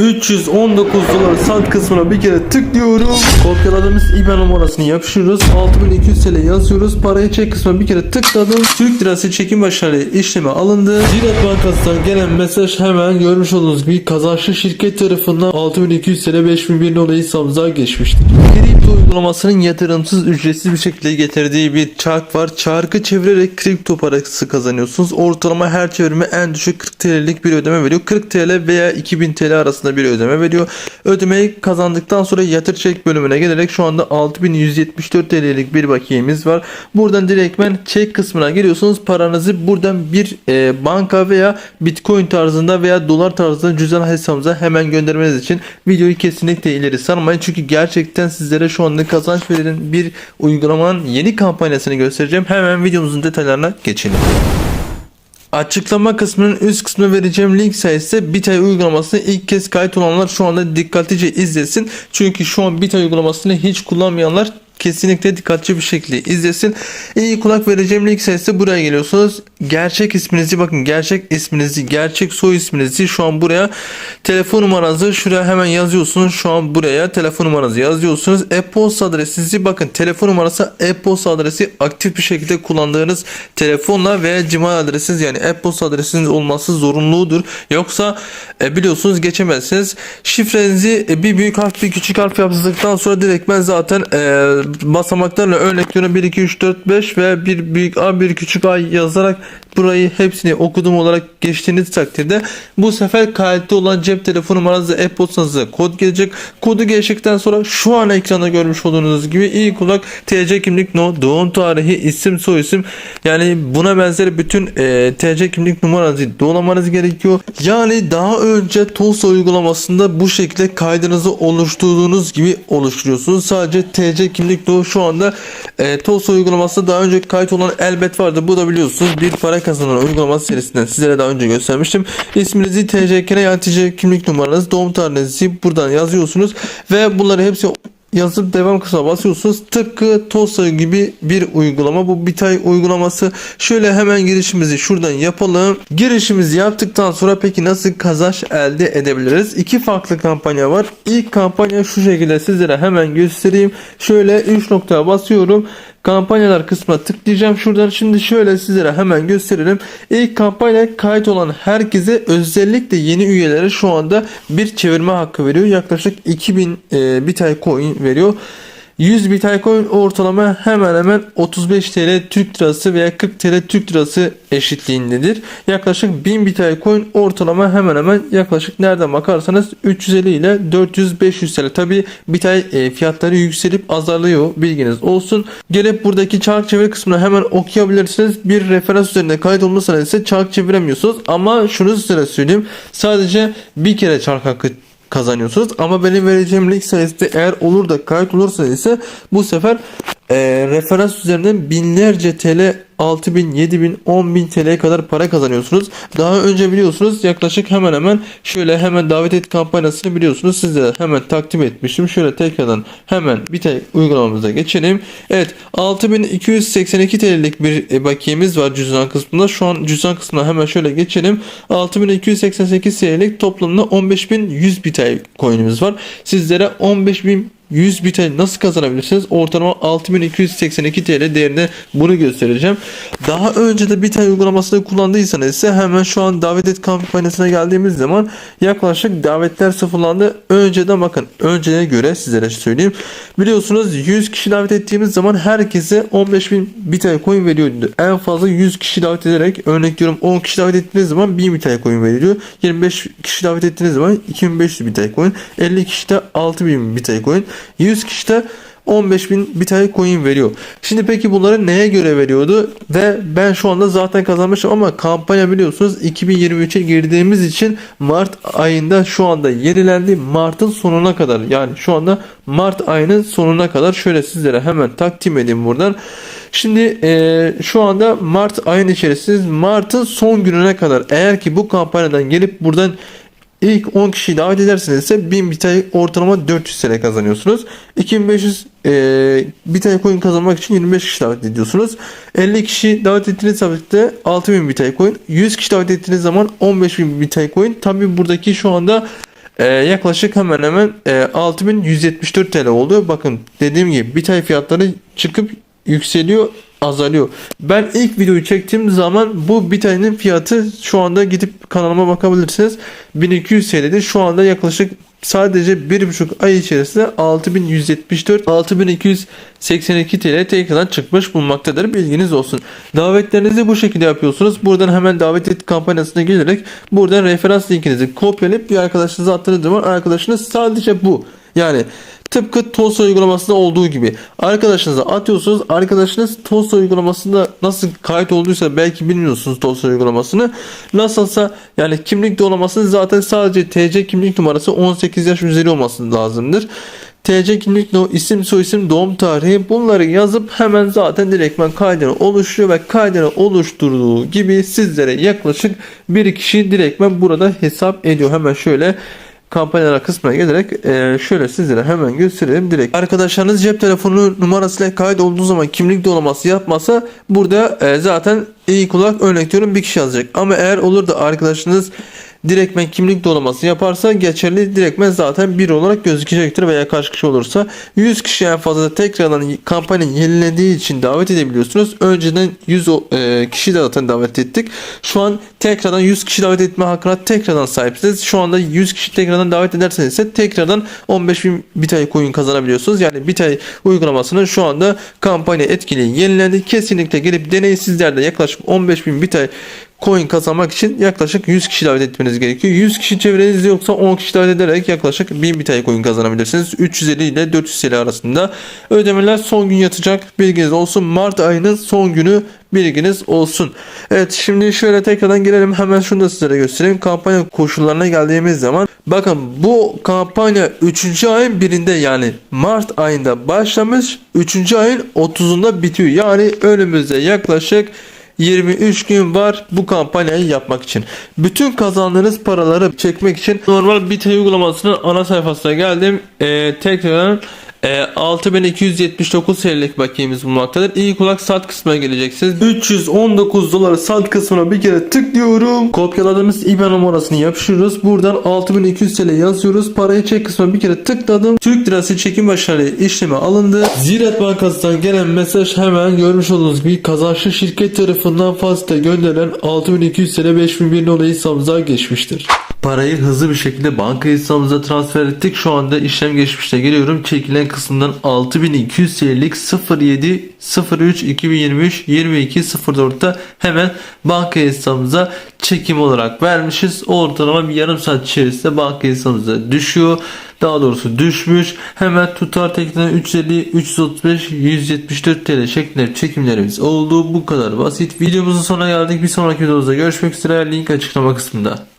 319 dolar sat kısmına bir kere tıklıyorum. Kopyaladığımız IBAN numarasını yapıştırıyoruz. 6200 TL yazıyoruz. Parayı çek kısmına bir kere tıkladım. Türk lirası çekim başarılı işleme alındı. Ziraat Bankası'ndan gelen mesaj hemen görmüş olduğunuz gibi kazançlı şirket tarafından 6200 TL 5001 dolayı hesabımıza geçmiştir. Uygulamasının yatırımsız ücretsiz bir şekilde getirdiği bir çark var. Çarkı çevirerek kripto parası kazanıyorsunuz. Ortalama her çevirme en düşük 40 TL'lik bir ödeme veriyor. 40 TL veya 2000 TL arasında bir ödeme veriyor. Ödemeyi kazandıktan sonra yatır çek bölümüne gelerek şu anda 6174 TL'lik bir bakiyemiz var. Buradan direktmen çek kısmına giriyorsunuz. Paranızı buradan bir e, banka veya bitcoin tarzında veya dolar tarzında cüzdan hesabınıza hemen göndermeniz için videoyu kesinlikle ileri sarmayın. Çünkü gerçekten sizlere şu anda kazanç veren bir uygulamanın yeni kampanyasını göstereceğim. Hemen videomuzun detaylarına geçelim. Açıklama kısmının üst kısmına vereceğim link sayesinde Bitay uygulamasını ilk kez kayıt olanlar şu anda dikkatlice izlesin. Çünkü şu an Bitay uygulamasını hiç kullanmayanlar kesinlikle dikkatli bir şekilde izlesin. İyi kulak vereceğim link sayesinde buraya geliyorsunuz. Gerçek isminizi bakın gerçek isminizi gerçek soy isminizi şu an buraya telefon numaranızı şuraya hemen yazıyorsunuz. Şu an buraya telefon numaranızı yazıyorsunuz. E-posta adresinizi bakın telefon numarası e-posta adresi aktif bir şekilde kullandığınız telefonla ve Gmail adresiniz yani e-posta adresiniz olması zorunludur. Yoksa e, biliyorsunuz geçemezsiniz. Şifrenizi e, bir büyük harf bir küçük harf yazdıktan sonra direkt ben zaten e, basamaklarla örnek veriyorum. 1 2 3 4 5 ve bir büyük A bir küçük A yazarak burayı hepsini okudum olarak geçtiğiniz takdirde bu sefer kayıtlı olan cep telefonu numaranızı e-postanıza kod gelecek. Kodu geçtikten sonra şu an ekranda görmüş olduğunuz gibi iyi kulak TC kimlik no doğum tarihi isim soy isim yani buna benzer bütün e, TC kimlik numaranızı doğlamanız gerekiyor. Yani daha önce TOS uygulamasında bu şekilde kaydınızı oluşturduğunuz gibi oluşturuyorsunuz. Sadece TC kimlik no şu anda e, TOS uygulamasında daha önce kayıt olan elbet vardı. Bu da biliyorsunuz bir para kazanan uygulaması serisinden sizlere daha önce göstermiştim. İsminizi TCK yani TC kimlik numaranız doğum tarihinizi buradan yazıyorsunuz ve bunları hepsi yazıp devam kısmına basıyorsunuz. Tıpkı Tosa gibi bir uygulama. Bu Bitay uygulaması. Şöyle hemen girişimizi şuradan yapalım. Girişimizi yaptıktan sonra peki nasıl kazanç elde edebiliriz? İki farklı kampanya var. İlk kampanya şu şekilde sizlere hemen göstereyim. Şöyle 3 noktaya basıyorum. Kampanyalar kısmına tıklayacağım. Şuradan şimdi şöyle sizlere hemen gösterelim. İlk kampanya kayıt olan herkese özellikle yeni üyelere şu anda bir çevirme hakkı veriyor. Yaklaşık 2000 e, Bitcoin coin veriyor. 100 Bitcoin ortalama hemen hemen 35 TL Türk Lirası veya 40 TL Türk Lirası eşitliğindedir. Yaklaşık 1000 Bitcoin ortalama hemen hemen yaklaşık nereden bakarsanız 350 ile 400-500 TL. Tabi Bitcoin fiyatları yükselip azalıyor bilginiz olsun. Gelip buradaki çark çevir kısmına hemen okuyabilirsiniz. Bir referans üzerinde kayıt olmasa ise çark çeviremiyorsunuz. Ama şunu size söyleyeyim. Sadece bir kere çark hakkı kazanıyorsunuz. Ama benim vereceğim link sayesinde eğer olur da kayıt olursa ise bu sefer e, referans üzerinden binlerce TL 6000, 7000, 10000 TL'ye kadar para kazanıyorsunuz. Daha önce biliyorsunuz yaklaşık hemen hemen şöyle hemen davet et kampanyasını biliyorsunuz. Size hemen takdim etmiştim. Şöyle tekrardan hemen bir tek uygulamamıza geçelim. Evet 6282 TL'lik bir e, bakiyemiz var cüzdan kısmında. Şu an cüzdan kısmına hemen şöyle geçelim. 6288 TL'lik toplamda 15100 bitay coin'imiz var. Sizlere 15000 100 Bitcoin nasıl kazanabilirsiniz? Ortalama 6282 TL değerinde bunu göstereceğim. Daha önce de Bitcoin uygulamasını kullandıysanız ise hemen şu an davet et kampanyasına geldiğimiz zaman yaklaşık davetler sıfırlandı. Önceden bakın önceye göre sizlere söyleyeyim. Biliyorsunuz 100 kişi davet ettiğimiz zaman herkese 15.000 Bitcoin veriyordu. En fazla 100 kişi davet ederek örnek veriyorum 10 kişi davet ettiğiniz zaman 1000 Bitcoin veriliyor. 25 kişi davet ettiğiniz zaman 2500 Bitcoin. 50 kişi de 6000 Bitcoin. 100 kişi de 15.000 Bitcoin coin veriyor. Şimdi peki bunları neye göre veriyordu? Ve ben şu anda zaten kazanmışım ama kampanya biliyorsunuz 2023'e girdiğimiz için Mart ayında şu anda yenilendi. Mart'ın sonuna kadar yani şu anda Mart ayının sonuna kadar şöyle sizlere hemen takdim edeyim buradan. Şimdi e, şu anda Mart ayın içerisindeyiz. Mart'ın son gününe kadar eğer ki bu kampanyadan gelip buradan İlk 10 kişiyi davet ederseniz ise 1000 bitay ortalama 400 TL kazanıyorsunuz. 2500 e, bitay kazanmak için 25 kişi davet ediyorsunuz. 50 kişi davet ettiğiniz tabii 6000 bitay coin. 100 kişi davet ettiğiniz zaman 15000 bitay coin. Tabi buradaki şu anda e, yaklaşık hemen hemen e, 6174 TL oldu. Bakın dediğim gibi bir ay fiyatları çıkıp yükseliyor azalıyor. Ben ilk videoyu çektiğim zaman bu bir fiyatı şu anda gidip kanalıma bakabilirsiniz. 1200 TL'di. Şu anda yaklaşık sadece 1,5 ay içerisinde 6174 6282 TL tekrardan çıkmış bulunmaktadır. Bilginiz olsun. Davetlerinizi bu şekilde yapıyorsunuz. Buradan hemen davet et kampanyasına gelerek buradan referans linkinizi kopyalayıp bir arkadaşınıza attığınız zaman arkadaşınız sadece bu. Yani Tıpkı Tosta uygulamasında olduğu gibi arkadaşınıza atıyorsunuz. Arkadaşınız Tosta uygulamasında nasıl kayıt olduysa belki bilmiyorsunuz Tosta uygulamasını. Nasılsa yani kimlik doğlamasını zaten sadece TC kimlik numarası 18 yaş üzeri olması lazımdır. TC kimlik no isim soyisim doğum tarihi bunları yazıp hemen zaten direktmen kaydını oluşturuyor ve kaydını oluşturduğu gibi sizlere yaklaşık bir kişi direktmen burada hesap ediyor. Hemen şöyle kampanyalar kısmına gelerek e, şöyle sizlere hemen göstereyim direkt. Arkadaşlarınız cep telefonu numarasıyla kayıt olduğu zaman kimlik dolaması yapmasa burada e, zaten iyi kulak örnek diyorum bir kişi yazacak. Ama eğer olur da arkadaşınız direktmen kimlik dolaması yaparsa geçerli direktmen zaten bir olarak gözükecektir veya kaç kişi olursa 100 kişi en fazla tekrardan kampanya yenilendiği için davet edebiliyorsunuz. Önceden 100 o- e, kişi de zaten davet ettik. Şu an tekrardan 100 kişi davet etme hakkına tekrardan sahipsiniz. Şu anda 100 kişi tekrardan davet ederseniz ise tekrardan 15 bin Bitay coin kazanabiliyorsunuz. Yani Bitay uygulamasının şu anda kampanya etkili yenilendi. Kesinlikle gelip deneyin sizler de yaklaşık 15 bin Bitay coin kazanmak için yaklaşık 100 kişi davet etmeniz gerekiyor. 100 kişi çevrenizde yoksa 10 kişi davet ederek yaklaşık 1000 Bitay coin kazanabilirsiniz. 350 ile 400 TL arasında. Ödemeler son gün yatacak. Bilginiz olsun. Mart ayının son günü bilginiz olsun. Evet şimdi şöyle tekrardan gelelim. Hemen şunu da sizlere göstereyim. Kampanya koşullarına geldiğimiz zaman bakın bu kampanya 3. ayın birinde yani Mart ayında başlamış 3. ayın 30'unda bitiyor. Yani önümüzde yaklaşık 23 gün var bu kampanyayı yapmak için. Bütün kazandığınız paraları çekmek için normal Bitay uygulamasının ana sayfasına geldim. Ee, tekrar e, 6279 TL'lik bakiyemiz bulunmaktadır. İyi kulak sat kısmına geleceksiniz. 319 dolar sat kısmına bir kere tıklıyorum. Kopyaladığımız IBAN numarasını yapıştırıyoruz. Buradan 6200 TL yazıyoruz. Parayı çek kısmına bir kere tıkladım. Türk lirası çekim başarılı işleme alındı. Ziraat Bankası'ndan gelen mesaj hemen görmüş olduğunuz gibi kazançlı şirket tarafından fazla gönderilen 6200 TL 5001 dolayı hesabımıza geçmiştir. Parayı hızlı bir şekilde banka hesabımıza transfer ettik. Şu anda işlem geçmişte geliyorum. Çekilen kısımdan 6200 TL'lik 07 03 2023 22 04'te hemen banka hesabımıza çekim olarak vermişiz. Ortalama bir yarım saat içerisinde banka hesabımıza düşüyor. Daha doğrusu düşmüş. Hemen tutar tekrar 350, 335, 174 TL şeklinde çekimlerimiz oldu. Bu kadar basit. Videomuzun sonuna geldik. Bir sonraki videomuzda görüşmek üzere. Link açıklama kısmında.